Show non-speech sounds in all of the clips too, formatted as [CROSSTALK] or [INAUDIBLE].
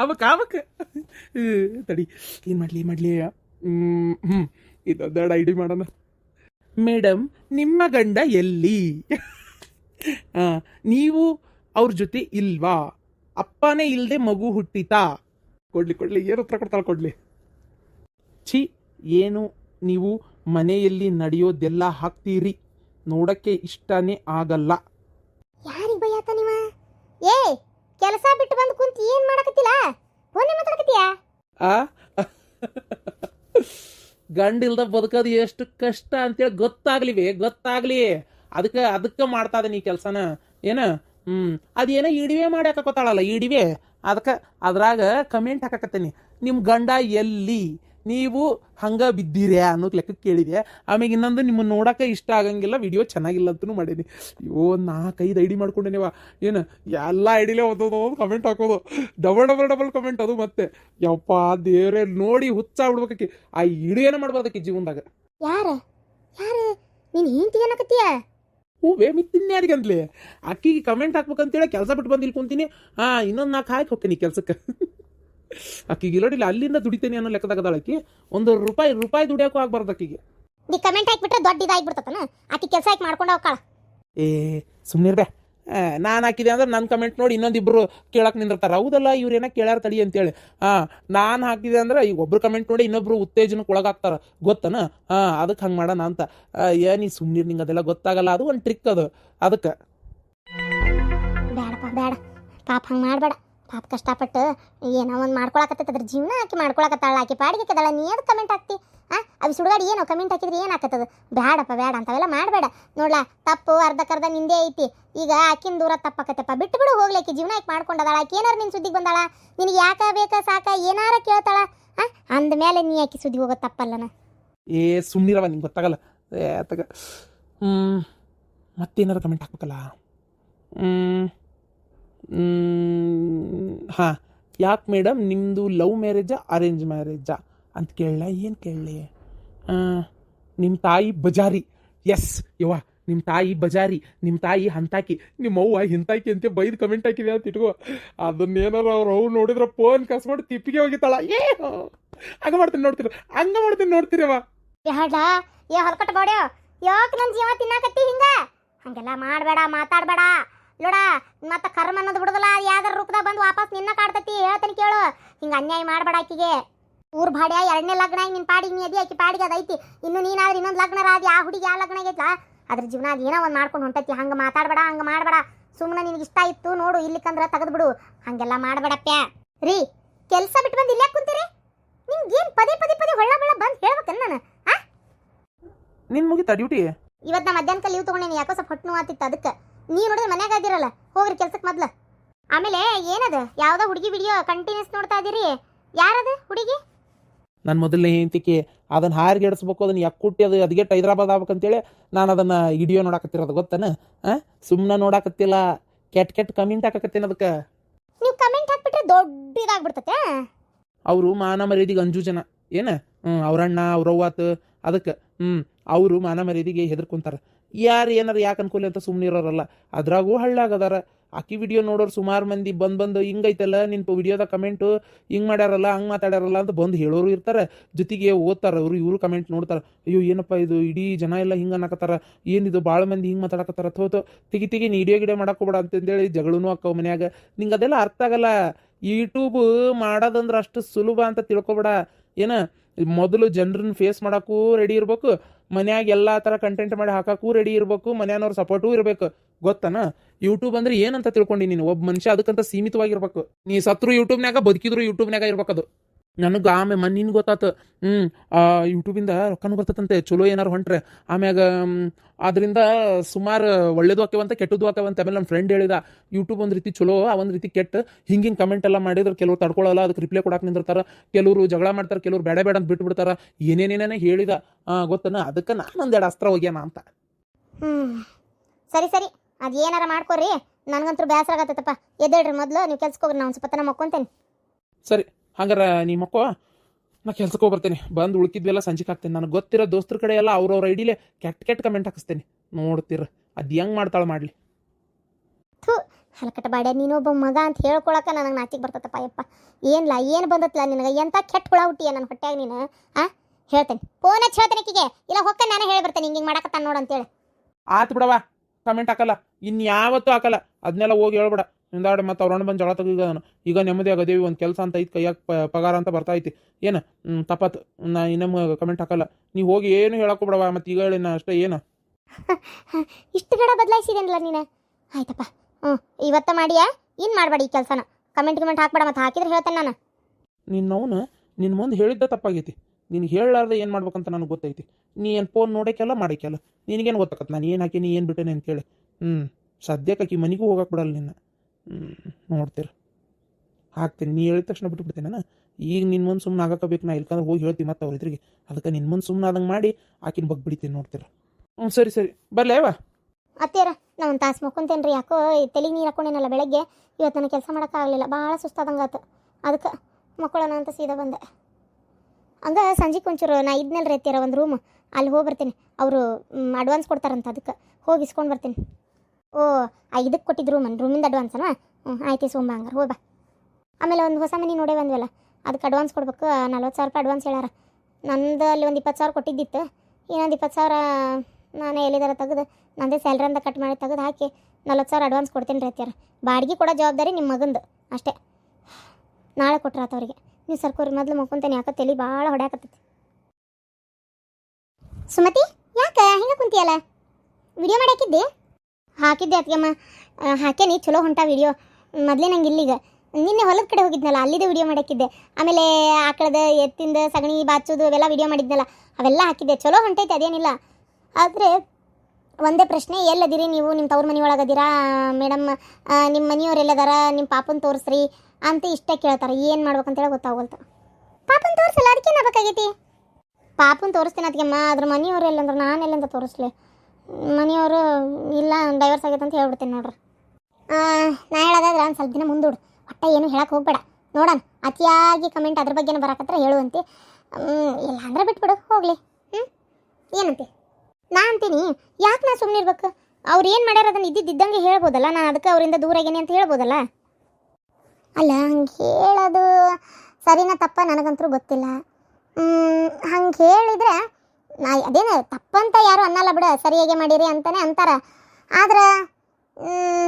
ಆವಕ್ ಆವಕ್ ತಡಿ. ಏನು ಮಾಡಲಿ ಮಾಡಲಿ? ಹ್ಞೂ ಇದೊಂದೆರಡು ಐಡಿ ಮಾಡೋಣ. ಮೇಡಮ್ ನಿಮ್ಮ ಗಂಡ ಎಲ್ಲಿ? ನೀವು ಅವ್ರ ಜೊತೆ ಇಲ್ವಾ? ಅಪ್ಪನೇ ಇಲ್ಲದೆ ಮಗು ಹುಟ್ಟಿತಾ. ಕೊಡ್ಲಿ ಕೊಡ್ಲಿ. ಏನು ಉತ್ತರ ಕೊಡ್ತಾಳೆ ಕೊಡ್ಲಿ. ಛೀ, ಏನು ನೀವು ಮನೆಯಲ್ಲಿ ನಡೆಯೋದೆಲ್ಲ ಹಾಕ್ತೀರಿ? ನೋಡಕ್ಕೆ ಇಷ್ಟನೇ ಆಗಲ್ಲ. ಯಾರಿಗೆ ಭಯ ಏ ಕೆಲಸ ಬಿಟ್ಟು ಬಂದು ಕುಂತ ಏನ್ ಮಾಡಕತ್ತಿಲ್ಲ? ಫೋನ್ ಮಾತಾಡಕತ್ತೀಯ ಆ? ಗಂಡಿಲ್ದ ಬದುಕೋದು ಎಷ್ಟು ಕಷ್ಟ ಅಂತೇಳಿ ಗೊತ್ತಾಗ್ಲಿವೆ, ಗೊತ್ತಾಗ್ಲಿ. ಅದಕ್ಕೆ ಅದಕ್ಕೆ ಮಾಡ್ತಾ ಇದೀನಿ ಈ ಕೆಲಸನ. ಏನ? ಹ್ಮ್. ಅದೇನೋ ಇಡಿವೆ ಮಾಡಿ ಇಡಿವೆ. ಅದಕ್ಕೆ ಅದ್ರಾಗ ಕಮೆಂಟ್ ಹಾಕಕತ್ತೀನಿ. ನಿಮ್ಮ ಗಂಡ ಎಲ್ಲಿ? ನೀವು ಹಂಗ ಬಿದ್ದೀರ್ಯಾ ಅನ್ನೋದು ಲೆಕ್ಕಕ್ಕೆ ಕೇಳಿದೆ ಆಮೇಲೆ ಇನ್ನೊಂದು ನಿಮ್ಮ ನೋಡೋಕೆ ಇಷ್ಟ ಆಗಂಗಿಲ್ಲ ವಿಡಿಯೋ ಚೆನ್ನಾಗಿಲ್ಲ ಅಂತೂ ಮಾಡೀನಿ. ಅಯ್ಯೋ ನಾಲ್ಕೈದು ಐಡಿ ಮಾಡ್ಕೊಂಡೇನಿವ ಏನು ಎಲ್ಲ ಐಡಿಲೇ ಓದೋದು ಕಮೆಂಟ್ ಹಾಕೋದು. ಡಬಲ್ ಡಬಲ್ ಡಬಲ್ ಕಮೆಂಟ್ ಅದು ಮತ್ತೆ. ಯಪ್ಪ ದೇವ್ರೆ ನೋಡಿ ಹುಚ್ಚ ಬಿಡ್ಬೇಕಿ ಆ ಇಡಿಯೇನ ಮಾಡ್ಬಾರ್ದಕ್ಕೆ ಜೀವನದಾಗ. ಯಾರ? ಯಾರು? ನೀನು ಹಿಂತಿ ಏನಕತ್ತೀಯ ಹೂವೇ ಮಿತ್ತಿನ್ಯಾರಿಗಂದ್ಲಿ ಅಕ್ಕಿಗೆ ಕಮೆಂಟ್ ಹಾಕ್ಬೇಕಂತೇಳಿ ಕೆಲಸ ಬಿಟ್ಟು ಬಂದು ಇಲ್ಲಿ ಕುಂತೀನಿ. ಹಾ ಇನ್ನೊಂದು ನಾಲ್ಕು ಹಾಕಿ ಹೋಗ್ತೀನಿ ಕೆಲ್ಸಕ್ಕೆ. [LAUGHS] ಅಕ್ಕಿಗೆ ಇಲ್ಲೋಡಿಲ್ಲ ಅಲ್ಲಿಂದ ದುಡಿತೇನೆ ಅನ್ನೋ ಲೆಕ್ಕದಾಗದಾಳ ಆಕಿ ಒಂದು ರೂಪಾಯಿ ರೂಪಾಯಿ ದುಡಿಯೋಕ್ಕೂ ಆಗ್ಬಾರ್ದು ಅಕ್ಕಿಗೆ. ನೀ ಕಮೆಂಟ್ ಹಾಕ್ಬಿಟ್ರೆ ದೊಡ್ಡ ಇದಾಗ್ಬಿಡ್ತಾನ ಆಕಿ ಕೆಲಸ ಹಾಕಿ ಮಾಡ್ಕೊಂಡು ಹೋಗ್ಕಾಳ ಏ ಸುಮ್ಮನೆ ಇರ್ಬೇ. ನಾನು ಹಾಕಿದೆ ಅಂದ್ರೆ ನನ್ನ ಕಮೆಂಟ್ ನೋಡಿ ಇನ್ನೊಂದಿಬ್ರು ಕೇಳಕ್ಕೆ ನಿಂದಿರ್ತಾರೆ. ಹೌದಲ್ಲ ಇವ್ರೇನ ಕೇಳ್ಯಾರ ತಡಿ ಅಂತೇಳಿ. ಹಾಂ ನಾನು ಹಾಕಿದೆ ಅಂದ್ರೆ ಈಗ ಒಬ್ರು ಕಮೆಂಟ್ ನೋಡಿ ಇನ್ನೊಬ್ರು ಉತ್ತೇಜನಕ್ಕೆ ಒಳಗಾಗ್ತಾರ. ಗೊತ್ತನ? ಹಾಂ ಅದಕ್ಕೆ ಹಂಗೆ ಮಾಡೋಣ ಅಂತ. ಏ ನೀ ಸುಮ್ಮನೆ ನಿಂಗೆ ಅದೆಲ್ಲ ಗೊತ್ತಾಗಲ್ಲ. ಅದು ಒಂದು ಟ್ರಿಕ್ ಅದು. ಅದಕ್ಕೆ. ಬೇಡಪ್ಪ ಬೇಡ. ಪಾಪ ಹಂಗೆ ಮಾಡಬೇಡ. ಪಾಪ ಕಷ್ಟಪಟ್ಟು ಏನೋ ಒಂದು ಮಾಡ್ಕೊಳಕತ್ತೈತೆ, ಅದ್ರ ಜೀವನ ಆಕಿ ಮಾಡ್ಕೊಳಕತ್ತಾಳ. ಆಕೆ ಪಾಡಿಗೆ ಕದಳ, ನೀ ಅದು ಕಮೆಂಟ್ ಹಾಕ್ತಿ? ಹಾಂ ಅవి ಸುಡುಗಾಡಿ ಏನೋ ಕಮೆಂಟ್ ಹಾಕಿದ್ರೆ ಏನು ಹಾಕತ್ತದ ಬೇಡಪ್ಪ ಬೇಡ ಅಂತವೆಲ್ಲ ಮಾಡಬೇಡ. ನೋಡ್ಲಾ, ತಪ್ಪು, ಅರ್ಧಕ್ಕರ್ಧ ನಿಂದೇ ಐತಿ. ಈಗ ಆಕಿನ ದೂರ ತಪ್ಪಾಕತ್ತಪ್ಪ ಬಿಟ್ಟು ಬಿಡು ಹೋಗ್ಲಿಕ್ಕೆ ಜೀವನ ಆಕಿ ಮಾಡ್ಕೊಂಡದಾಳ. ಆಕಿ ಏನಾರ ನಿನ್ನ ಸುದ್ದಿಗೆ ಬಂದಾಳ? ನಿನಗೆ ಯಾಕ ಬೇಕಾ, ಸಾಕ, ಏನಾರ ಕೇಳ್ತಾಳ? ಆ? ಅಂದಮೇಲೆ ನೀ ಆಕಿ ಸುದ್ದಿ ಹೋಗೋ ತಪ್ಪಲ್ಲನ? ಏ ಸುಮ್ಮನಿರವ ನಿಂಗೆ ಗೊತ್ತಾಗಲ್ಲ. ಏ ಹ್ಞೂ ಮತ್ತೇನಾರು ಕಮೆಂಟ್ ಹಾಕ್ಬೇಕಲ್ಲ? ಹಾಂ. ಯಾಕೆ ಮೇಡಮ್? ನಿಮ್ಮದು ಲವ್ ಮ್ಯಾರೇಜಾ ಅರೇಂಜ್ ಮ್ಯಾರೇಜಾ? ಅಂತ ಕೇಳಲ. ಏನು ಕೇಳಲಿ? ನಿಮ್ಮ ತಾಯಿ ಬಜಾರಿ. ಎಸ್ ಯವ್ವ ನಿಮ್ಮ ತಾಯಿ ಬಜಾರಿ ನಿಮ್ಮ ತಾಯಿ ಹಂತಾಕಿ, ನಿಮ್ಮ ಅವ್ವ ಹಿಂತಾಕಿ ಅಂತ ಬೈದು ಕಮೆಂಟ್ ಹಾಕಿದೆ ಅಂತ ಇಟ್ಕೋ. ಅದನ್ನೇನಾರು ಅವ್ರು ಅವು ನೋಡಿದ್ರೆ ಫೋನ್ ಕಸ್ಬಿಟ್ಟು ತಿಪ್ಪಿಗೆ ಹೋಗಿತ್ತಾಳ ಏ, ಹಂಗ ಮಾಡ್ತೀನಿ ನೋಡ್ತೀರ, ಹಂಗ ಮಾಡ್ತೀನಿ ನೋಡ್ತೀರವ ಯಾಡ ಏ ಹೊರಕಟ್ಟ ಬಾಡ್ಯೋ. ಯಾಕೆ ನನ್ನ ಜೀವ ತಿನ್ನಾಕತ್ತಿ ಹಿಂಗ? ಹಂಗೆಲ್ಲ ಮಾಡಬೇಡ, ಮಾತಾಡಬೇಡ. ನೋಡ ಮತ್ತೆ ಕರ್ಮ ಅನ್ನೋದು ಬಿಡುದಲ್ಲ ಯಾವ್ದಾರ ರೂಪದಾಗ ಬಂದು ವಾಪಸ್ ನಿನ್ನ ಕಾಡ್ತತಿ ಹೇಳ್ತೀನಿ ಕೇಳು. ಹಿಂಗ ಅನ್ಯಾಯ ಮಾಡಬೇಡ ಆಕಿಗೆ. ಊರ್ ಭಾಡ್ಯ ಎರಡನೇ ಲಗ್ನ ನಿನ್ ಪಾಡಿಗೆ ನೀ ಅದಿ ಆಕಿ ಪಾಡಿಗೆ ಅದೈತಿ ಇನ್ನು ನೀನಾದ್ರೆ ಇನ್ನೊಂದು ಲಗ್ನ ರಾದಿ ಆ ಹುಡುಗಿ ಆ ಲಗ್ನ ಆಗೈತ್ಲಾ? ಅದ್ರ ಜೀವನ ಅದು ಏನೋ ಒಂದು ಮಾಡ್ಕೊಂಡು ಹೊಂಟತಿ ಹಂಗ ಮಾತಾಡಬೇಡ ಹಂಗ ಮಾಡಬೇಡ. ಸುಮ್ಮನೆ ನಿನಗೆ ಇಷ್ಟ ಇತ್ತು ನೋಡು ಇಲ್ಲಿಕಂದ್ರ ತೆಗೆದ್ಬಿಡು. ಹಂಗೆಲ್ಲ ಮಾಡಬೇಡಪ್ಪ ರೀ ಕೆಲಸ ಬಿಟ್ಟು ಬಂದು ಇಲ್ಲೇ ಕುಂತೀರಿ? ನಿಮ್ಗೇನ್ ಪದೇ ಪದೇ ಪದೇ ಹೊಳ್ಳ ಬಂದು ಹೇಳ್ಬೇಕನ್ ನಾನು ಹಾ ನಿನ್ ಮುಗಿತಾ ಡ್ಯೂಟಿ? ಇವತ್ತು ನಾ ಮಧ್ಯಾಹ್ನಕ್ಕೆ ಲೀವ್ ತಗೊಂಡೇನಿ ಯಾಕೋ ಸ್ವಲ್ಪ ಹೊಟ್ಟು ನೋವಾತಿತ್ತು ಅದಕ್ಕೆ. ನೀವು ನೋಡಿದ್ರೆ ಮನ್ಯಾಗ ಅದಿರಲ್ಲ. ಹೋಗ್ರಿ ಕೆಲ್ಸಕ್ಕೆ ಮೊದ್ಲು. ಆಮೇಲೆ ಏನದು? ಯಾವ್ದೋ ಹುಡುಗಿ ವಿಡಿಯೋ ಕಂಟಿನ್ಯೂಸ್ ನೋಡ್ತಾ ಇದೀರಿ. ಯಾರದು ಹುಡುಗಿ? ನನ್ನ ಮೊದಲನೇ ಹೆಂಡತಿಕೆ ಅದನ್ನ ಹಾರಿಗೆಡಿಸ್ಬೇಕು ಅದನ್ನ ಯಾಕುಟ್ಟಿ ಅದು ಅದಗೆಟ್ಟು ಹೈದ್ರಾಬಾದ್ ಆಗ್ಬೇಕಂತೇಳಿ ನಾನು ಅದನ್ನ ವಿಡಿಯೋ ನೋಡಾಕತ್ತಿರೋದು ಗೊತ್ತನ? ಹಾಂ ಸುಮ್ಮನೆ ನೋಡಾಕತ್ತಿಲ್ಲ. ಕೆಟ್ಟ ಕೆಟ್ಟ ಕಮೆಂಟ್ ಹಾಕಕತ್ತೀನಿ ಅದಕ್ಕೆ. ನೀವು ಕಮೆಂಟ್ ಹಾಕ್ಬಿಟ್ರೆ ದೊಡ್ಡ ಇದಾಗ್ಬಿಡ್ತತೆ ಅವರು ಮಾನ ಮರ್ಯಾದಿಗೆ ಅಂಜು ಜನ. ಏನು? ಹ್ಞೂ ಅವ್ರಣ್ಣ ಅವ್ರವ್ವಾತು ಅದಕ್ಕೆ. ಹ್ಞೂ ಅವರು ಮಾನ ಮರ್ಯಾದಿಗೆ ಹೆದರ್ಕೊಂತಾರೆ. ಯಾರು ಏನಾರು ಯಾಕೆ ಅನ್ಕೂಲಿ ಅಂತ ಸುಮ್ಮನೆ ಇರೋರಲ್ಲ. ಅದ್ರಾಗೂ ಹಳ್ಳಾಗದಾರ. ಆಕಿ ವಿಡಿಯೋ ನೋಡೋರು ಸುಮಾರು ಮಂದಿ ಬಂದು ಬಂದು, ಹಿಂಗೈತಲ್ಲ ನಿನ್ನ ವಿಡಿಯೋದಾಗ ಕಮೆಂಟು ಹಿಂಗೆ ಮಾಡ್ಯಾರಲ್ಲ, ಹಂಗೆ ಮಾತಾಡ್ಯಾರಲ್ಲ ಅಂತ ಬಂದು ಹೇಳೋರು ಇರ್ತಾರೆ. ಜೊತೆಗೆ ಓದ್ತಾರೆ ಅವರು, ಇವರು ಕಮೆಂಟ್ ನೋಡ್ತಾರೆ. ಅಯ್ಯೋ, ಏನಪ್ಪ ಇದು? ಇಡೀ ಜನ ಎಲ್ಲ ಹಿಂಗೆ ಅನ್ನಕತ್ತಾರ. ಏನಿದು? ಭಾಳ ಮಂದಿ ಹಿಂಗೆ ಮಾತಾಡಕತ್ತಾರ. ಅಥವಾ ತಿಗಿ ತಿಗಿ, ನೀ ಇಡಿಯೋ ಗಿಡಿಯೋ ಮಾಡಕ್ಕೋಬೇಡ ಅಂತಂದೇಳಿ ಜಗಳೂ ಅಕ್ಕವ ಮನ್ಯಾಗ. ನಿಂಗೆ ಅದೆಲ್ಲ ಅರ್ಥ ಆಗಲ್ಲ. ಯೂಟ್ಯೂಬ್ ಮಾಡೋದಂದ್ರೆ ಅಷ್ಟು ಸುಲಭ ಅಂತ ತಿಳ್ಕೊಬೇಡ. ಏನ? ಮೊದಲು ಜನರನ್ನ ಫೇಸ್ ಮಾಡೋಕ್ಕೂ ರೆಡಿ ಇರಬೇಕು, ಮನ್ಯಾಗ ಎಲ್ಲ ಥರ ಕಂಟೆಂಟ್ ಮಾಡಿ ಹಾಕಕ್ಕೂ ರೆಡಿ ಇರಬೇಕು ಮನೆಯವ್ರ ಸಪೋರ್ಟೂ ಇರಬೇಕು. ಗೊತ್ತನ? ಯೂಟ್ಯೂಬ್ ಅಂದ್ರೆ ಏನಂತ ತಿಳ್ಕೊಂಡಿ ನೀನು? ಒಬ್ಬ ಮನುಷ್ಯ ಅದಕ್ಕಂತ ಸೀಮಿತವಾಗಿರ್ಬೇಕು. ನೀ ಸತ್ರು ಯೂಟ್ಯೂಬ್ನಾಗ ಬದುಕಿದ್ರು ಯೂಟ್ಯೂಬ್ನಾಗ ಇರ್ಬೇಕದು. ನನಗೆ ಆಮೇಲೆ ಮನ್ನಿನ ಗೊತ್ತಾತು. ಹ್ಞೂ ಯೂಟ್ಯೂಬಿಂದ ರೊಕ್ಕನೂ ಬರ್ತದಂತೆ. ಚಲೋ ಏನಾರು ಹೊಂಟ್ರೆ. ಆಮ್ಯಾಗ ಅದರಿಂದ ಸುಮಾರು ಒಳ್ಳೇದು ಆಕ್ಯವಂತ ಕೆಟ್ಟದ್ದು ಆಕ್ಯವಂತ. ಆಮೇಲೆ ನನ್ನ ಫ್ರೆಂಡ್ ಹೇಳಿದ ಯೂಟ್ಯೂಬ್ ಒಂದು ರೀತಿ ಚಲೋ ಆ ಒಂದು ರೀತಿ ಕೆಟ್ಟ. ಹಿಂಗೆ ಹಿಂಗೆ ಕಮೆಂಟ್ ಎಲ್ಲ ಮಾಡಿದ್ರೆ ಕೆಲವ್ರು ತಡ್ಕೊಳ್ಳಲ್ಲ ಅದಕ್ಕೆ ರಿಪ್ಲೈ ಕೊಡಕ್ಕೆ ನಿಂದಿರ್ತಾರೆ. ಕೆಲವರು ಜಗಳ ಮಾಡ್ತಾರೆ ಕೆಲವ್ರು ಬೇಡ ಬೇಡ ಅಂತ ಬಿಟ್ಬಿಡ್ತಾರೆ. ಏನೇನೇನೇ ಹೇಳಿದ ಗೊತ್ತನ? ಅದಕ್ಕೆ ನಾನು ಒಂದೆರಡು ಅಸ್ತ್ರ ಹೋಗ್ಯಾನ ಅಂತ. ಸರಿ ಸರಿ. ಅದು ಏನಾರ ಮಾಡ್ಕೊರಿ. ನನಗಂತೂ ಬೇಸರ ಆಗತ್ತಪ್ಪ ಎದ್ದೇಳ್ರಿ ಮೊದಲು ನೀವು ಕೆಲ್ಸಕ್ಕೆ ಹೋಗ್ರಿ ನಾನು ಸ್ವಲ್ಪ ತನ ಮಕ್ಕೊಂತೇನೆ. ಸರಿ. ಹಂಗಾರ ನೀ ಮಕ್ಕೋ ನಾ ಕೆಲ್ಸಕ್ಕೆ ಹೋಗ್ಬರ್ತೇನೆ. ಬಂದು ಉಳ್ಕಿದ್ವೆಲ್ಲ ಸಂಜೆಗೆ ಹಾಕ್ತೇನೆ. ನನಗೆ ಗೊತ್ತಿರೋ ದೋಸ್ತರ ಕಡೆ ಎಲ್ಲ ಅವ್ರವ್ರ ಐಡಿಲೆ ಕೆಟ್ಟ ಕೆಟ್ಟ ಕಮೆಂಟ್ ಹಾಕಿಸ್ತೇನೆ. ನೋಡ್ತೀರ ಅದು ಹೆಂಗೆ ಮಾಡ್ತಾಳೆ ಮಾಡಲಿ. ಹಲಕಟ ಬಾಡ್ಯ ನೀನೊಬ್ಬ ಮಗ ಅಂತ ಹೇಳ್ಕೊಳಕ ನನಗೆ ನಾಚಿಗೆ ಬರ್ತತಪ್ಪ ಯಪ್ಪ. ಏನ್ಲ ಏನು ಬಂದತ್ಲ ನಿನಗೆ? ಎಂತ ಕೆಟ್ಟ ಹುಳ ಹುಟ್ಟಿಯ ನನ್ನ ಹೊಟ್ಟೆಯಾಗ ನೀನು ಆ? ಹೇಳ್ತೇನೆ. ಫೋನ್ ಹಚ್ಚಿ ಹೇಳ್ತೇನೆ ಆಕಿಗೆ ಇಲ್ಲ ಹೊಕ್ಕ ನಾನೇ ಹೇಳಿ ಬರ್ತೇನೆ ಹಿಂಗೆ ಮಾಡಕತ್ತಾನ ನೋಡು ಅಂತೇಳಿ. ಆತ್ ಬಿಡವಾ ಕಮೆಂಟ್ ಹಾಕಲ್ಲ. ಇನ್ಯಾವತ್ತೂ ಹಾಕಲ್ಲ. ಅದನ್ನೆಲ್ಲ ಹೋಗಿ ಹೇಳ್ಬೇಡ. ಹಿಂದಾಡೆ ಮತ್ತೆ ಅವ್ರಣ್ಣ ಬಂದು ಜಗಳ ತೆಗೀಗ ಈಗ ನೆಮ್ಮದಿ ಆಗದೇವಿ ಒಂದು ಕೆಲಸ ಅಂತ ಐತಿ ಕೈಯಾಗ ಪಗಾರ ಅಂತ ಬರ್ತಾ ಐತಿ. ಏನು? ತಪ್ಪತ್. ತಪ್ಪತ್ತು ನಾ ಇನ್ನೊಮ್ಮೆ ಕಮೆಂಟ್ ಹಾಕಲ್ಲ. ನೀವು ಹೋಗಿ ಏನು ಹೇಳಕ್ಕೂ ಬಿಡವ ಮತ್ತೆ ಈಗ ಹೇಳಿ ನಾ ಅಷ್ಟೇ ಏನು? [LAUGHS] ಇಷ್ಟು ಗಡ ಬದಲಾಯಿಸಿದೇನಲ್ಲ ನೀನು? ಆಯ್ತಪ್ಪ. ಹ್ಞೂ ಇವತ್ತ ಮಾಡಿಯಾ? ಏನು ಮಾಡಬೇಡಿ ಈ ಕೆಲಸನ. ಕಮೆಂಟ್ ಕಮೆಂಟ್ ಹಾಕ್ಬೇಡ ಮತ್ತೆ ಹಾಕಿದ್ರೆ ಹೇಳ್ತೇನೆ ನಾನು. ನಿನ್ನವನು ನಿನ್ನ ಮುಂದೆ ಹೇಳಿದ್ದ ತಪ್ಪಾಗೈತಿ. ನಿನಗೆ ಹೇಳಲಾರ್ದೆ ಏನು ಮಾಡ್ಬೇಕಂತ ನನಗೆ ಗೊತ್ತೈತಿ. ನೀ ಏನು ಫೋನ್ ನೋಡೋಕ್ಕೆಲ್ಲ ಮಾಡೋಕ್ಕೆಲ್ಲ ನಿನಗೇನು ಗೊತ್ತಾಕತ್ತೆ ನಾನು ಏನು ಹಾಕೀನಿ ಏನು ಬಿಟ್ಟೇನೆ ಅಂತೇಳಿ ಹ್ಞೂ ಸದ್ಯಕ್ಕೆ ಆಕಿ ಮನೆಗೂ ಹೋಗಕ್ಕೆ ಬಿಡಲ್ಲ ನಿನ್ನ. ನೋಡ್ತೀರ ಹಾಕ್ತೀನಿ. ನೀ ಹೇಳಿದ ತಕ್ಷಣ ಬಿಟ್ಬಿಡ್ತೇನೆ ನಾನು. ಈಗ ನಿನ್ನ ಮುಂದೆ ಸುಮ್ಮನೆ ಆಗಬೇಕು ನಾ ಇಲ್ಕಂದ್ರೆ ಹೋಗಿ ಹೇಳ್ತೀನಿ ಮತ್ತೆ ಅವ್ರ ಇದ್ರಿಗೆ ಅದಕ್ಕೆ ನಿನ್ನ ಮುಂದೆ ಸುಮ್ಮನೆ ಅದಂಗೆ ಮಾಡಿ ಆಕಿನ ಬಗ್ಗೆ ಬಿಡ್ತೀನಿ ನೋಡ್ತೀರ ಹ್ಞೂ ಸರಿ ಸರಿ. ಬರ್ಲೇವಾ ಅತ್ತೇರ ನಾ ಒಂದು ತಾಸು ಮಕ್ಕೊಂತೇನೆ ರೀ ಯಾಕೋ ತಲೆಗೆ ನೀರು ಹಾಕೊಂಡೇನಲ್ಲ ಬೆಳಗ್ಗೆ. ಇವತ್ತು ನನಗೆ ಕೆಲಸ ಮಾಡೋಕ್ಕಾಗಲಿಲ್ಲ ಭಾಳ ಸುಸ್ತಾದಂಗೆ ಆತು. ಅದಕ್ಕೆ ಮಕ್ಕೊಳ್ಳೋಣ ಅಂತ ಸೀದಾ ಬಂದೆ. ಹಂಗೆ ಸಂಜೆಗೆ ಒಂಚೂರು ನಾ ಇದ್ನಲ್ಲ ರೀ ಒಂದು ರೂಮ್ ಅಲ್ಲಿ ಹೋಗಿ ಬರ್ತೀನಿ. ಅವರು ಅಡ್ವಾನ್ಸ್ ಕೊಡ್ತಾರಂತ ಅದಕ್ಕೆ. ಹೋಗಿ ಇಸ್ಕೊಂಡು ಬರ್ತೀನಿ. ಓ ಇದಕ್ಕೆ ಕೊಟ್ಟಿದ್ರು ರೂಮನ್ ರೂಮಿಂದ ಅಲ್ವಾ? ಹ್ಞೂ, ಆಯ್ತು ಸೋಮ ಹಂಗಾರೆ, ಹೋಗ ಆಮೇಲೆ ಒಂದು ಹೊಸ ಮನೆ ನೋಡೇ ಬಂದ್ವಲ್ಲ, ಅದಕ್ಕೆ ಅಡ್ವಾನ್ಸ್ ಕೊಡ್ಬೇಕು ನಲ್ವತ್ತು ಸಾವಿರ ರೂಪಾಯಿ ಅಡ್ವಾನ್ಸ್ ಹೇಳಾರ ನಂದು ಅಲ್ಲಿ ಒಂದು ಇಪ್ಪತ್ತು ಸಾವಿರ ಕೊಟ್ಟಿದ್ದಿತ್ತು. ಇನ್ನೊಂದು ಇಪ್ಪತ್ತು ಸಾವಿರ ನಾನು ಎಲ್ಲಿದಾರ ತೆಗೆದು, ನಂದೇ ಸ್ಯಾಲ್ರಿ ಅಂತ ಕಟ್ ಮಾಡಿ ತೆಗೆದು ಹಾಕಿ ನಲ್ವತ್ತು ಸಾವಿರ ಅಡ್ವಾನ್ಸ್ ಕೊಡ್ತೀನಿ ರೀ ಅತ್ಯಾರ ಬಾಡಿಗೆ ಕೊಡೋ ಜವಾಬ್ದಾರಿ ನಿಮ್ಮ ಮಗಂದು, ಅಷ್ಟೇ. ನಾಳೆ ಕೊಟ್ರಾತ ಅವರಿಗೆ. ನೀವು ಸರ್ಕೋರಿ, ಮೊದಲು ಮಕ್ಕೊಂತೇನೆ ಯಾಕೆ ತಲೆ ಭಾಳ ಹೊಡ್ಯಾಕತ್ತೈತಿ. ಸುಮತಿ, ಯಾಕೆ ಹಿಂಗೆ ಕುಂತಿಯಲ್ಲ? ವಿಡಿಯೋ ಮಾಡಿ ಹಾಕಿದ್ದೆ ಅದಕ್ಕಮ್ಮ ಹಾಕೇನಿ ಚಲೋ ಹೊಂಟ ವಿಡಿಯೋ ಮೊದಲೇ ನಂಗೆ ಇಲ್ಲಿಗ. ನಿನ್ನೆ ಹೊಲದ ಕಡೆ ಹೋಗಿದ್ನಲ್ಲ ಅಲ್ಲಿದ್ದು ವಿಡಿಯೋ ಮಾಡಾಕಿದ್ದೆ ಆಮೇಲೆ ಆಕಳದ ಎತ್ತಿಂದ ಸಗಣಿ ಬಾಚೋದು ಅವೆಲ್ಲ ವಿಡಿಯೋ ಮಾಡಿದ್ನಲ್ಲ, ಅವೆಲ್ಲ ಹಾಕಿದ್ದೆ. ಚಲೋ ಹೊಂಟೈತೆ ಅದೇನಿಲ್ಲ. ಆದರೆ ಒಂದೇ ಪ್ರಶ್ನೆ, ಎಲ್ಲದಿರಿ ನೀವು? ನಿಮ್ಮ ತವ್ರ ಮನೆ ಒಳಗದಿರಾ ಮೇಡಮ್ ನಿಮ್ಮ ಮನೆಯವ್ರು ಎಲ್ಲದಾರ ನಿಮ್ಮ ಪಾಪನ ತೋರಿಸ್ರಿ ಅಂತ ಇಷ್ಟ ಕೇಳ್ತಾರೆ. ಏನು ಮಾಡ್ಬೇಕಂತೇಳಿ ಗೊತ್ತಾಗಲ್ತು. ಪಾಪನ ತೋರಿಸಲ್ಲ ಅದಕ್ಕೆ ಏನಾಗಬೇಕಾಗೈತಿ ಪಾಪನ್ ತೋರಿಸ್ತೀನಿ ಅದಕ್ಕೆಮ್ಮ ಅದ್ರ ಮನೆಯವ್ರು ಎಲ್ಲಂದ್ರೆ ನಾನು ಎಲ್ಲಂದ ತೋರಿಸ್ಲಿ? ಮನೆಯವರು, ಇಲ್ಲ ಡೈವರ್ಸ್ ಆಗೈತೆ ಅಂತ ಹೇಳ್ಬಿಡ್ತೀನಿ ನೋಡ್ರಿ. ನಾ ಹೇಳೋದಾದ್ರೆ ಒಂದು ಸ್ವಲ್ಪ ದಿನ ಮುಂದೂಡು ಒಟ್ಟ ಏನು ಹೇಳಕ್ಕೆ ಹೋಗ್ಬೇಡ. ನೋಡೋಣ. ಅತಿಯಾಗಿ ಕಮೆಂಟ್ ಅದ್ರ ಬಗ್ಗೆನೇ ಬರಕತ್ರ ಹೇಳುವಂತೆ. ಇಲ್ಲ ಅಂದ್ರೆ ಬಿಟ್ಬಿಡು. ಹೋಗಲಿ. ಹ್ಞೂ ಏನಂತೆ? ನಾ ಅಂತೀನಿ. ಯಾಕೆ ನಾ ಸುಮ್ಮನೆ ಇರ್ಬೇಕು? ಅವ್ರು ಏನು ಮಾಡ್ಯಾರ ಅದನ್ನು ಇದ್ದಿದ್ದಂಗೆ ಹೇಳ್ಬೋದಲ್ಲ? ನಾನು ಅದಕ್ಕೆ ಅವರಿಂದ ದೂರ ಆಗೇನೆ ಅಂತ ಹೇಳ್ಬೋದಲ್ಲ? ಅಲ್ಲ, ಹಂಗೆ ಹೇಳೋದು ಸರಿನಾ ತಪ್ಪ ನನಗಂತೂ ಗೊತ್ತಿಲ್ಲ. ಹಂಗೆ ಹೇಳಿದ್ರೆ ನಾ ಅದೇನು ತಪ್ಪಂತ ಯಾರು ಅನ್ನಲ್ಲ ಬಿಡ ಸರಿಯಾಗಿ ಮಾಡಿರಿ ಅಂತಾನೆ ಅಂತಾರ. ಆದ್ರೆ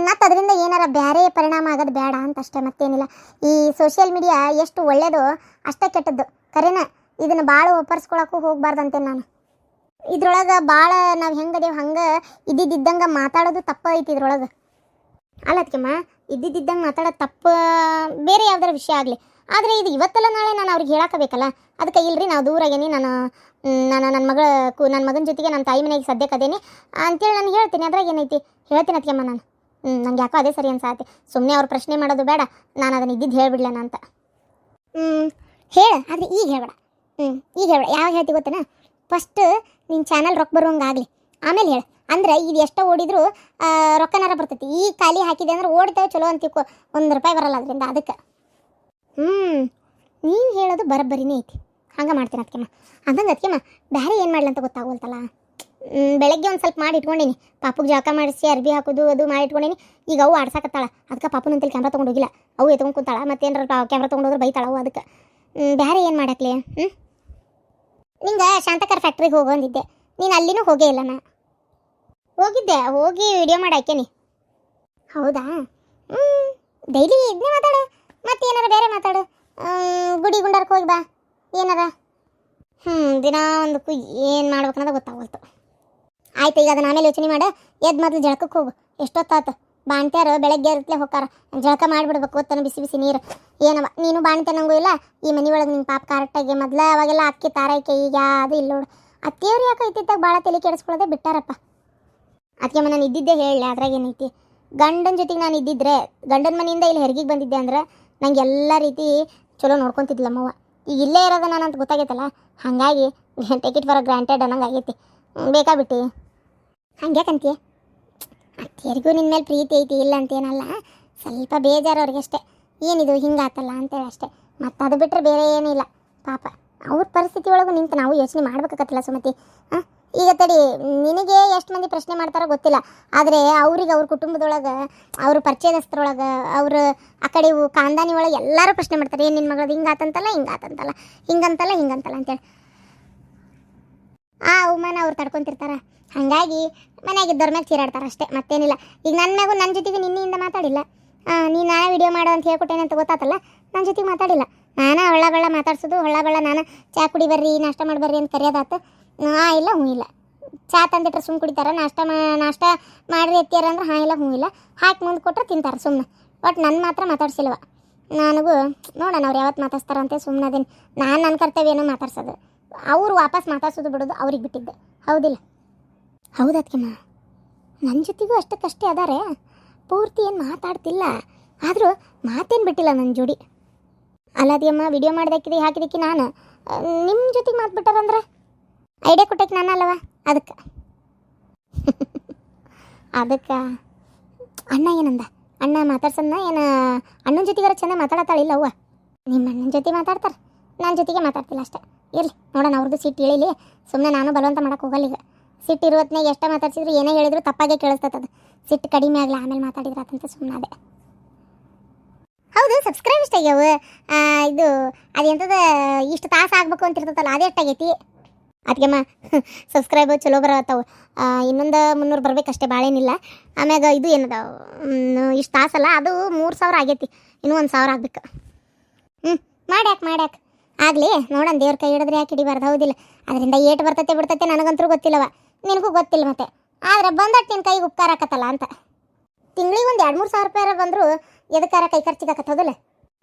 ಮತ್ತು ಅದರಿಂದ ಏನಾರ ಬೇರೆ ಪರಿಣಾಮ ಆಗೋದು ಬೇಡ ಅಂತ ಅಷ್ಟೇ ಮತ್ತೇನಿಲ್ಲ. ಈ ಸೋಷಿಯಲ್ ಮೀಡಿಯಾ ಎಷ್ಟು ಒಳ್ಳೇದು ಅಷ್ಟೇ ಕೆಟ್ಟದ್ದು. ಕರೆನ? ಇದನ್ನು ಭಾಳ ಒಪ್ಪರ್ಸ್ಕೊಳಕ್ಕೂ ಹೋಗ್ಬಾರ್ದಂತೆ ನಾನು. ಇದ್ರೊಳಗೆ ಭಾಳ ನಾವು ಹೆಂಗದೇವು ಹಂಗೆ ಇದ್ದಿದ್ದಂಗೆ ಮಾತಾಡೋದು ತಪ್ಪ ಐತಿ ಇದ್ರೊಳಗೆ. ಅಲ್ಲ ಅದಕ್ಕೆಮ್ಮ ಇದ್ದಿದ್ದಂಗೆ ಮಾತಾಡೋದು ತಪ್ಪು ಬೇರೆ ಯಾವ್ದಾರ ವಿಷಯ ಆಗಲಿ. ಆದರೆ ಇದು ಇವತ್ತೆಲ್ಲ ನಾಳೆ ನಾನು ಅವ್ರಿಗೆ ಹೇಳಾಕಬೇಕಲ್ಲ? ಅದಕ್ಕೆ ಇಲ್ರಿ, ನಾವು ದೂರ ಆಗೇನಿ ನಾನು ನಾನು ನನ್ನ ಮಗಳ ಕು ನನ್ನ ಮಗನ ಜೊತೆಗೆ ನನ್ನ ತಾಯಿ ಮನೆಗೆ ಸದ್ಯಕ್ಕೆ ಅದೇನಿ. ಅಂತೇಳಿ ನಾನು ಹೇಳ್ತೀನಿ, ಅದ್ರಾಗ ಏನೈತಿ? ಹೇಳ್ತೀನಿ ಅದಕ್ಕೆಮ್ಮ ನಾನು. ಹ್ಞೂ ನಂಗೆ ಯಾಕೋ ಅದೇ ಸರಿ ಅನ್ಸಾತಿ. ಸುಮ್ಮನೆ ಅವ್ರು ಪ್ರಶ್ನೆ ಮಾಡೋದು ಬೇಡ, ನಾನು ಅದನ್ನು ಇದ್ದಿದ್ದು ಹೇಳಿಬಿಡ್ಲೇನ ಅಂತ. ಹ್ಞೂ ಹೇಳ, ಆದರೆ ಈಗ ಹೇಳಬೇಡ. ಹ್ಞೂ ಈಗ ಹೇಳಬೇಡ. ಯಾವಾಗ ಹೇಳ್ತಿ ಗೊತ್ತೇನ? ಫಸ್ಟ್ ನಿನ್ನ ಚಾನಲ್ ರೊಕ್ಕ ಬರುವಂಗಾಗಲಿ ಆಮೇಲೆ ಹೇಳು. ಅಂದ್ರೆ ಇದು ಎಷ್ಟೋ ಓಡಿದ್ರು ರೊಕ್ಕನಾರ ಬರ್ತೈತಿ. ಈ ಖಾಲಿ ಹಾಕಿದೆ ಅಂದ್ರೆ ಓಡ್ತೇವೆ, ಚಲೋ ಅಂತಿಕೋ ಒಂದು ರೂಪಾಯಿ ಬರಲ್ಲ ಅದರಿಂದ, ಅದಕ್ಕೆ. ಹ್ಞೂ ನೀನು ಹೇಳೋದು ಬರಬ್ಬರಿನೇ ಐತಿ. ಹಂಗೆ ಮಾಡ್ತೀನಿ ಅದಕ್ಕೆಮ್ಮ ಹಂಗಂಗೆ ಅದಕ್ಕೆಮ್ಮ ಬೇರೆ ಏನು ಮಾಡ್ಲಿ ಅಂತ ಗೊತ್ತಾಗೋಲ್ತಲ್ಲ ಬೆಳಗ್ಗೆ ಒಂದು ಸ್ವಲ್ಪ ಮಾಡಿ ಇಟ್ಕೊಂಡೀನಿ. ಪಾಪುಗೆ ಜಾಕ ಮಾಡಿಸಿ, ಅರ್ಬಿ ಹಾಕೋದು, ಅದು ಮಾಡಿ ಇಟ್ಕೊಂಡೀನಿ. ಈಗ ಅವು ಆಡ್ಸಾಕತ್ತಾಳ. ಅದಕ್ಕೆ ಪಾಪು ಅಂತೇಳಿ ಕ್ಯಾಮ್ರಾ ತೊಗೊಂಡೋಗಿಲ್ಲ. ಅವು ಎತ್ಕೊಂಡು ಮತ್ತೆ ಮತ್ತೇನಾರ ಕ್ಯಾಮ್ರಾ ತೊಗೊಂಡು ಹೋದ್ರೆ ಬೈತಾಳ ಅವು ಅದಕ್ಕೆ ಬೇರೆ ಏನು ಮಾಡಕ್ಲಿ? ಹ್ಞೂ ನಿಂಗೆ ಶಾಂತಕರ್ ಫ್ಯಾಕ್ಟ್ರಿಗೆ ಹೋಗು ಅಂದಿದ್ದೆ. ನೀನು ಅಲ್ಲಿನೂ ಹೋಗೇ ಇಲ್ಲ ನಾ. ಹೋಗಿದ್ದೆ. ಹೋಗಿ ವಿಡಿಯೋ ಮಾಡಿ ಹಾಕೇನಿ ಹೌದಾ? ಹ್ಞೂ ಡೈಲಿ ಇದನ್ನೇ ಮಾತಾಡು. ಮತ್ತೆ ಏನಾರ ಬೇರೆ ಮಾತಾಡು. ಗುಡಿ ಗುಂಡಾರಕ್ಕೆ ಹೋಗಿ ಬಾ. ಏನಾರ? ಹ್ಞೂ ದಿನ ಒಂದು ಕು ಏನು ಮಾಡ್ಬೇಕನ್ನೋದು ಗೊತ್ತಾಗಲ್ತು. ಆಯ್ತು, ಈಗ ಅದನ್ನ ಆಮೇಲೆ ಯೋಚನೆ ಮಾಡು. ಎದ್ದು ಮೊದಲು ಜಳಕಕ್ಕೆ ಹೋಗು. ಎಷ್ಟೊತ್ತಾತು ಬಾಣ್ತ್ಯಾರು ಬೆಳಗ್ಗೆ ಇರ್ತಲೇ ಹೋಗಾರ ಜಳಕ ಮಾಡಿಬಿಡ್ಬೇಕು ಗೊತ್ತನ ಬಿಸಿ ಬಿಸಿ ನೀರು. ಏನವ? ನೀನು ಬಾಣ್ತೆ ನಂಗೂ ಇಲ್ಲ? ಈ ಮನೆ ಒಳಗೆ ನಿನ್ನ ಪಾಪ ಕರೆಕ್ಟಾಗಿ ಮೊದಲ ಅವಾಗೆಲ್ಲ ಅಕ್ಕಿ ತಾರೈಕೆ ಈಗ ಅದು ಇಲ್ಲ ನೋಡು. ಅತ್ತಿಯವ್ರು ಯಾಕೆ ಇತ್ತಿದ್ದಾಗ ಭಾಳ ತಲೆ ಕೆಡಿಸ್ಕೊಳ್ಳೋದೆ ಬಿಟ್ಟಾರಪ್ಪ. ಅದಕ್ಕೆ ನಾನು ಇದ್ದಿದ್ದೆ ಹೇಳಿ ಅದ್ರಾಗ ಏನೈತಿ? ಗಂಡನ ಜೊತೆಗೆ ನಾನು ಇದ್ದಿದ್ರೆ, ಗಂಡನ ಮನೆಯಿಂದ ಇಲ್ಲಿ ಹೆರಿಗೆ ಬಂದಿದ್ದೆ ಅಂದ್ರೆ ನಂಗೆ ಎಲ್ಲ ರೀತಿ ಚಲೋ ನೋಡ್ಕೊತಿದ್ಲಮ್ಮವ್ವ. ಈಗ ಇಲ್ಲೇ ಇರೋದು ನಾನು ಅಂತ ಗೊತ್ತಾಗೈತಲ್ಲ? ಹಾಗಾಗಿ ಟಿಕೆಟ್ ಬರೋ ಗ್ರಾಂಟೆಡ್ ಅನ್ನಂಗೆ ಆಗೈತಿ. ಬೇಕಾಗ್ಬಿಟ್ಟು ಬೇಕಾ ಬಿಟ್ಟು? ಹಂಗ್ಯಾಕಂತೀಯ ಅತ್ತಿಯರಿಗೂ ನಿನ್ನ ಮೇಲೆ ಪ್ರೀತಿ ಐತಿ, ಇಲ್ಲ ಅಂತೇನಲ್ಲ. ಸ್ವಲ್ಪ ಬೇಜಾರು ಅವ್ರಿಗಷ್ಟೇ ಏನಿದು, ಹಿಂಗಾತಲ್ಲ ಅಂತೇಳಿ ಅಷ್ಟೇ. ಮತ್ತು ಅದು ಬಿಟ್ಟರೆ ಬೇರೆ ಏನಿಲ್ಲ ಪಾಪ, ಅವ್ರ ಪರಿಸ್ಥಿತಿ ಒಳಗೂ ನಿಂತು ನಾವು ಯೋಚನೆ ಮಾಡ್ಬೇಕಾಗತ್ತಲ್ಲ ಸುಮತಿ? ಹಾಂ? ಈಗ ತಡಿ, ನಿನಗೆ ಎಷ್ಟು ಮಂದಿ ಪ್ರಶ್ನೆ ಮಾಡ್ತಾರೋ ಗೊತ್ತಿಲ್ಲ. ಆದರೆ ಅವ್ರಿಗೆ ಅವ್ರ ಕುಟುಂಬದೊಳಗೆ, ಅವ್ರ ಪರಿಚಯದಸ್ತ್ರೊಳಗೆ ಅವ್ರ ಆ ಕಡೆ ಕಾಂದಾನಿ ಒಳಗೆ ಎಲ್ಲರೂ ಪ್ರಶ್ನೆ ಮಾಡ್ತಾರೆ, ಏನು ನಿನ್ನ ಆತಂತಲ್ಲ ಹಿಂಗಾತಂತಲ್ಲ ಹಿಂಗಾತಂತಲ್ಲ ಹಿಂಗಂತಲ್ಲ ಹಿಂಗಂತಲ್ಲ ಅಂತೇಳಿ. ಆ ಅವಮಾನ ಅವ್ರು ತಡ್ಕೊತಿರ್ತಾರೆ. ಹಾಗಾಗಿ ಮನೆಯಾಗಿದ್ದವ್ರ ಮ್ಯಾಗೆ ಚೀರಾಡ್ತಾರೆ ಅಷ್ಟೇ, ಮತ್ತೇನಿಲ್ಲ. ಈಗ ನನ್ನ ಮ್ಯಾಗೂ ನನ್ನ ಜೊತೆಗೆ ನಿನ್ನೆಯಿಂದ ಮಾತಾಡಿಲ್ಲ. ನೀನು ನಾಳೆ ವಿಡಿಯೋ ಮಾಡು ಅಂತ ಹೇಳ್ಕೊಟ್ಟೇನೆ ಅಂತ ಗೊತ್ತಾತಲ್ಲ ನನ್ನ ಜೊತೆಗೆ ಮಾತಾಡಿಲ್ಲ. ನಾನು ಹೊಳ್ಳ ಮಾತಾಡ್ಸೋದು ಹೊಳ್ಳ ನಾನು ಚಾ ಕುಡಿ ಬರ್ರಿ, ನಾಷ್ಟ ಮಾಡಿ ಬರ್ರಿ ಅಂತ ಕರೆಯೋದಾತು ಹಾಂ ಇಲ್ಲ ಹ್ಞೂ ಇಲ್ಲ. ಚಾ ತಂದಿಟ್ರೆ ಸುಮ್ಮನೆ ಕುಡಿತಾರ, ನಾಷ್ಟ ಮಾ, ನಾಷ್ಟ ಮಾಡ್ರಿ ಎತ್ತಿಯಾರ ಅಂದ್ರೆ ಹಾಂ ಇಲ್ಲ ಹ್ಞೂ ಇಲ್ಲ. ಹಾಕಿ ಮುಂದೆ ಕೊಟ್ಟರೆ ತಿಂತಾರೆ ಸುಮ್ಮನೆ ಬಟ್ ನನ್ನ ಮಾತ್ರ ಮಾತಾಡ್ಸಿಲ್ವ. ನನಗೂ, ನೋಡೋಣ ಅವ್ರು ಯಾವತ್ತು ಮಾತಾಡ್ತಾರಂತೆ ಸುಮ್ಮನೆ ಅದೇನು. ನಾನು ನನ್ನ ಕರ್ತವ್ಯನೂ ಮಾತಾಡ್ಸೋದು. ಅವ್ರು ವಾಪಸ್ ಮಾತಾಡ್ಸೋದು ಬಿಡೋದು ಅವ್ರಿಗೆ ಬಿಟ್ಟಿದ್ದೆ. ಹೌದಿಲ್ಲ. ಹೌದಕ್ಕಿಮ್ಮ ನನ್ನ ಜೊತೆಗೂ ಅಷ್ಟಕ್ಕಷ್ಟೇ ಅದಾರೆ. ಪೂರ್ತಿ ಏನು ಮಾತಾಡ್ತಿಲ್ಲ. ಆದರೂ ಮಾತೇನು ಬಿಟ್ಟಿಲ್ಲ ನನ್ನ ಜೋಡಿ. ಅಲ್ಲದಿಯಮ್ಮ ವಿಡಿಯೋ ಮಾಡ್ದಕ್ಕಿದೆ ಹಾಕಿದಕ್ಕೆ ನಾನು. ನಿಮ್ಮ ಜೊತೆಗೆ ಮಾತು ಬಿಟ್ಟಾರಂದ್ರೆ ಐಡಿಯಾ ಕೊಟ್ಟಕ್ಕೆ ನಾನು ಅಲ್ಲವ ಅದಕ್ಕೆ. ಅದಕ್ಕೆ. ಅಣ್ಣ ಏನಂದ? ಅಣ್ಣ ಮಾತಾಡ್ಸನ್ನ ಏನು ಅಣ್ಣನ ಜೊತೆಗಾರ ಚೆಂದ ಮಾತಾಡತ್ತಾಳಿಲ್ಲ ಅವ್ವ ನಿಮ್ಮ ಅಣ್ಣನ ಜೊತೆ ಮಾತಾಡ್ತಾರೆ? ನನ್ನ ಜೊತೆಗೆ ಮಾತಾಡ್ತಿಲ್ಲ ಅಷ್ಟೇ. ಇರಲಿ ನೋಡೋಣ ಅವ್ರದ್ದು ಸಿಟ್ಟು ಇಳಿಲಿ ಸುಮ್ಮನೆ ನಾನು ಬಲವಂತ ಮಾಡೋಕೆ ಹೋಗಲ್ಲ ಈಗ. ಸಿಟ್ಟು ಇರುವತ್ನಾಗ ಎಷ್ಟೇ ಮಾತಾಡ್ಸಿದ್ರು ಏನೇ ಹೇಳಿದ್ರು ತಪ್ಪಾಗೆ ಕೇಳಿಸ್ತದ ಸಿಟ್ಟು ಕಡಿಮೆ ಆಗಲಿ ಆಮೇಲೆ ಮಾತಾಡಿದ್ರೆ ಅದಂತ ಸುಮ್ಮನೆ ಅದೇ. ಹೌದು ಸಬ್ಸ್ಕ್ರೈಬ್ ಎಷ್ಟಾಗ್ಯಾವ? ಆ, ಇದು ಅದೆಂತದ ಇಷ್ಟು ತಾಸು ಆಗಬೇಕು ಅಂತ ಅದೇ ಅದು ಎಷ್ಟಾಗೈತಿ? ಅದಕ್ಕೆಮ್ಮ ಸಬ್ಸ್ಕ್ರೈಬ್ ಚಲೋ ಬರತ್ತಾವ ಇನ್ನೊಂದು ಮುನ್ನೂರು ಬರ್ಬೇಕಷ್ಟೇ ಭಾಳೇನಿಲ್ಲ ಆಮ್ಯಾಗ ಇದು ಏನದ ಇಷ್ಟು ತಾಸಲ್ಲ, ಅದು ಮೂರು ಸಾವಿರ ಆಗೈತಿ. ಇನ್ನೂ ಒಂದು ಸಾವಿರ ಆಗ್ಬೇಕು. ಹ್ಞೂ ಮಾಡ್ಯಾಕೆ ಮಾಡ್ಯಾಕೆ. ಆಗಲಿ, ನೋಡೋಣ, ದೇವ್ರ ಕೈ ಹಿಡಿದ್ರೆ ಯಾಕೆ ಹಿಡಿಬಾರ್ದು? ಹೌದಿಲ್ಲ. ಅದರಿಂದ ಏಟು ಬರ್ತೈತೆ, ಬಿಡ್ತೈತೆ ನನಗಂತೂ ಗೊತ್ತಿಲ್ಲವ. ನಿನಗೂ ಗೊತ್ತಿಲ್ಲ ಮತ್ತೆ. ಆದರೆ ಬಂದಟ್ಟು ನಿನ್ನ ಕೈಗೆ ಉಪಕಾರ ಆಕತ್ತಲ್ಲ ಅಂತ. ತಿಂಗಳಿಗೆ ಒಂದು ಎರಡು ಮೂರು ಸಾವಿರ ರೂಪಾಯಿ ಬಂದರೂ ಎದಕ್ಕಾರ ಕೈ ಖರ್ಚಿಗೆ ಆಕತ್ತೋದಿಲ್ಲ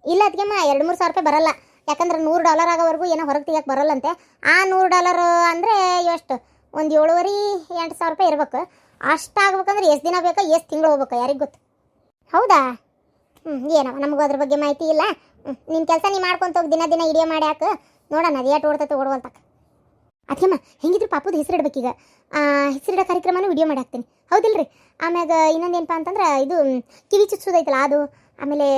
ಇಲ್ಲ ಅದಕ್ಕೆಮ್ಮ ಎರಡು ಮೂರು ಸಾವಿರ ರೂಪಾಯಿ ಬರಲ್ಲ. ಯಾಕಂದ್ರೆ ನೂರು ಡಾಲರ್ ಆಗೋವರೆಗೂ ಏನೋ ಹೊರಗೆ ತೆಗಿಯಕ್ಕೆ ಬರಲ್ಲಂತೆ. ಆ ನೂರು ಡಾಲರ್ ಅಂದರೆ ಎಷ್ಟು? ಒಂದು ಏಳುವರಿ ಎಂಟು ಸಾವಿರ ರೂಪಾಯಿ ಇರ್ಬೇಕು. ಅಷ್ಟು ಆಗ್ಬೇಕಂದ್ರೆ ಎಷ್ಟು ದಿನ ಬೇಕಾ, ಎಷ್ಟು ತಿಂಗಳು ಹೋಗ್ಬೇಕು ಯಾರಿಗೆ ಗೊತ್ತು? ಹೌದಾ? ಹ್ಞೂ ಏನೋ, ನಮಗೂ ಅದ್ರ ಬಗ್ಗೆ ಮಾಹಿತಿ ಇಲ್ಲ. ಹ್ಞೂ ನಿನ್ನ ಕೆಲಸ ನೀ ಮಾಡ್ಕೊಂತ ಹೋಗಿ, ದಿನ ದಿನ ಇಡಿಯೋ ಮಾಡಿ ಹಾಕು. ನೋಡೋಣ, ಅದು ಏಟು ಓಡ್ತೈತೆ ಓಡುವಲ್ತಕ್ಕ ಅದೇಮ್ಮ ಹೆಂಗಿದ್ರು ಪಾಪದ ಹೆಸರಿಡ್ಬೇಕೀಗ. ಹೆಸರಿಡೋ ಕಾರ್ಯಕ್ರಮನೂ ವಿಡಿಯೋ ಮಾಡಿ ಹಾಕ್ತೀನಿ. ಹೌದಿಲ್ರಿ? ಆಮ್ಯಾಗ ಇನ್ನೊಂದೇನಪ್ಪ ಅಂತಂದ್ರೆ, ಇದು, ಕಿವಿ ಚುಚ್ಚೋದೈತಲ್ಲ ಅದು. ಆಮೇಲೆ,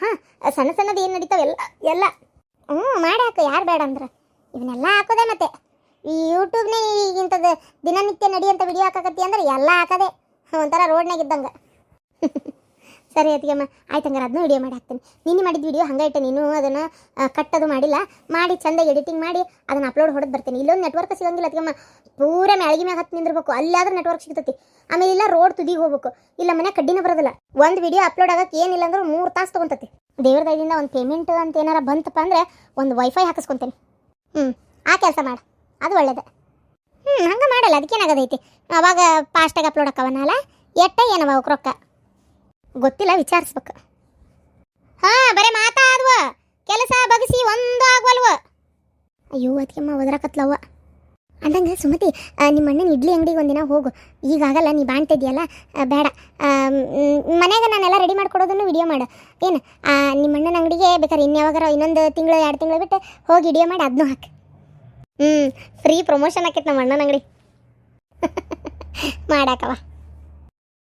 ಹಾಂ, ಸಣ್ಣ ಸಣ್ಣದು ಏನು ನಡೀತಾವೆ? ಎಲ್ಲ ಎಲ್ಲ. ಹ್ಞೂ ಮಾಡಿ ಹಾಕು, ಯಾರು ಬೇಡ ಅಂದ್ರೆ. ಇವನ್ನೆಲ್ಲ ಹಾಕೋದೆ ಮತ್ತೆ. ಈ ಯೂಟ್ಯೂಬ್ನೇ ಈಗಿಂಥದ್ದು ದಿನನಿತ್ಯ ನಡೆಯುವಂಥ ವಿಡಿಯೋ ಹಾಕಕತ್ತಿ ಅಂದ್ರೆ ಎಲ್ಲ ಹಾಕದೆ. ಒಂಥರ ರೋಡ್ನಾಗ ಇದ್ದಂಗೆ. [LAUGHS] ಸರಿ ಅತ್ತಿಗೆಮ್ಮ ಆಯ್ತು ಹಂಗಾರೆ ಅದನ್ನೂ ವಿಡಿಯೋ ಮಾಡಿ ಹಾಕ್ತೀನಿ. ನಿನ್ನೆ ಮಾಡಿದ ವಿಡಿಯೋ ಹಂಗೆ ಇಟ್ಟೆ ನೀನು, ಅದನ್ನು ಕಟ್ಟದು ಮಾಡಿಲ್ಲ. ಮಾಡಿ, ಚಂದ ಎಡಿಟಿಂಗ್ ಮಾಡಿ, ಅದನ್ನು ಅಪ್ಲೋಡ್ ಹೊಡೆದು ಬರ್ತೀನಿ. ಇಲ್ಲೊಂದು ನೆಟ್ವರ್ಕ್ ಸಿಗಂಗಿಲ್ಲ ಅತ್ತಿಗೆಮ್ಮ ಪೂರ ಮ್ಯಾಳ್ಗಿ ಮ್ಯಾಗ ಹತ್ತು ನಿಂದಿರ್ಬೇಕು. ಅಲ್ಲಾದ್ರೆ ನೆಟ್ವರ್ಕ್ ಸಿಗ್ತೈತಿ. ಆಮೇಲೆ ಇಲ್ಲ ರೋಡ್ ತುದಿಗೆ ಹೋಗ್ಬೇಕು. ಇಲ್ಲ ಮನೆ ಕಡ್ಡಿನ ಬರೋದಿಲ್ಲ. ಒಂದು ವಿಡಿಯೋ ಅಪ್ಲೋಡ್ ಆಗಕ್ಕೆ ಏನಿಲ್ಲ ಅಂದ್ರೆ ಮೂರು ತಾಸು ತೊಗೊಂತತಿ. ದೇವ್ರ ದಯದಿಂದ ಒಂದು ಪೇಮೆಂಟ್ ಅಂತ ಏನಾರ ಬಂತಪ್ಪ ಅಂದರೆ ಒಂದು ವೈಫೈ ಹಾಕಿಸ್ಕೊತೀನಿ. ಹ್ಞೂ ಆ ಕೆಲಸ ಮಾಡ. ಅದು ಒಳ್ಳೇದು. ಹ್ಞೂ ಹಂಗೆ ಮಾಡಲ್ಲ. ಅದಕ್ಕೇನಾಗದೈತಿ ಅವಾಗ ಫಾಸ್ಟಾಗಿ ಅಪ್ಲೋಡ್ ಅಕ್ಕವನಲ್ಲ ಎಟ್ಟ ಏನವ ಅವಕ್ಕೆ ರೊಕ್ಕ? ಗೊತ್ತಿಲ್ಲ, ವಿಚಾರಿಸ್ಬೇಕು. ಹಾಂ, ಬರೀ ಮಾತಾದ್ವ ಕೆಲಸ ಬಗಸಿ ಒಂದು ಆಗ್ವಲ್ವ? ಅಯ್ಯೋ ಅದಕ್ಕೆಮ್ಮ ಒದರಾಕತ್ಲವ್ವ. ಅಂದಂಗೆ, ಸುಮತಿ ನಿಮ್ಮ ಅಣ್ಣನ ಇಡ್ಲಿ ಅಂಗಡಿಗೆ ಒಂದಿನ ಹೋಗು. ಈಗಾಗಲ್ಲ ನೀ ಬಾಣ್ತಿದ್ಯಲ್ಲ? ಬೇಡ. ಮನೆಗೆ ನಾನೆಲ್ಲ ರೆಡಿ ಮಾಡ್ಕೊಡೋದನ್ನು ವಿಡಿಯೋ ಮಾಡು. ಏನು ನಿಮ್ಮ ಅಣ್ಣನ ಅಂಗಡಿಗೆ ಬೇಕಾದ್ರೆ ಇನ್ಯಾವಾಗಾರ ಇನ್ನೊಂದು ತಿಂಗಳು, ಎರಡು ತಿಂಗಳು ಬಿಟ್ಟು ಹೋಗಿ ವಿಡಿಯೋ ಮಾಡಿ ಅದನ್ನೂ ಹಾಕಿ. ಹ್ಞೂ ಫ್ರೀ ಪ್ರಮೋಷನ್ ಆಕೈತೆ ನಮ್ಮ ಅಣ್ಣನ ಅಂಗಡಿ. [LAUGHS] ಮಾಡಾಕವ